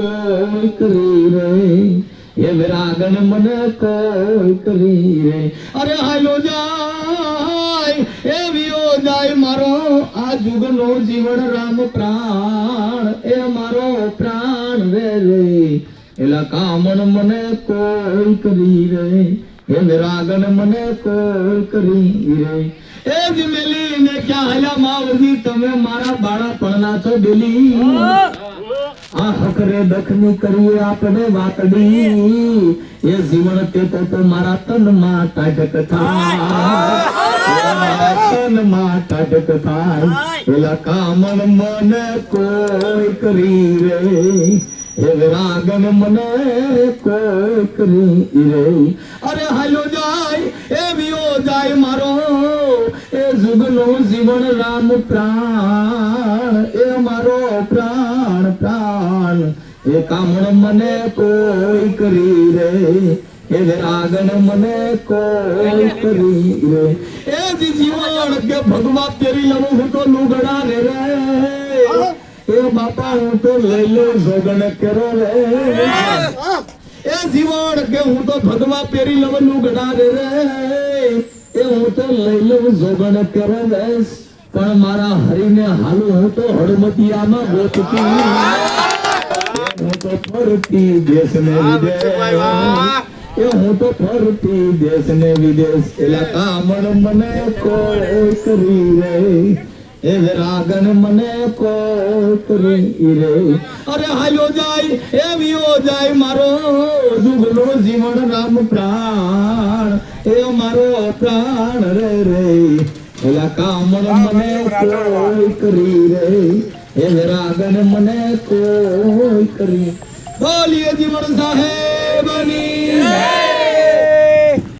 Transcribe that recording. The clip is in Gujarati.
કોઈ કરી રે એ વિરાગન મને કોઈ કરી રે. અરે હાલો જાય એ વિયો જાય મારો આ જુગનો જીવન રામ પ્રાણ, એ મારો પ્રાણ રે રે. એલા કામણ મને કરી રે એ વિરાગન મને કરી રે. એ જ મેલીને ક્યાં હાલ્યા માવજી તમે મારા બાળપણના છો ડેલી. આ હકરે દખની કરીએ આપણે વાતડી. એ જીવન તે તો થાય. થાય. કામણ મને કોઈ કરી રે. મને કરી અરે હાલો જાય એ વિયો જાય મારો એ જુગનું જીવન રામ પ્રાણ, એ મારો પ્રાણ પ્રાણ. એ કામણ મને કોઈ કરી રે, એ વિરાગન મને કોઈ કરી રે. એ જીવન કે ભગવા તેરી લઉં હું તો લુગડા રે રે. એ બાપા હું તો લઈ લો જોગણ કરો રે. એ જીવણ કે હું તો ભગવા પેરી લઉં લુગડા રે રે. એ હું તો લઈ લઉં જોગણ કરો રે પણ મારા હરીને હાલું હું તો હળમતિયામાં ગોતતી હું તો ફરતી દેશ ને વિદેશ. એ હું તો ફરતી દેશ વિદેશ. એલા કામણ મને કોઈ કરી રે. એ વિરાગન મને કોઈ કરી રે. અરે હાયો જાય એ વિયો જાય મારો જુગલો જીવન રામ પ્રાણ. પ્રાણ રે રે. એલા કામણ મને કોઈ કરી રે. એ રાગન મને કોઈ કરી. બોલીએ જીવન સાહેબ.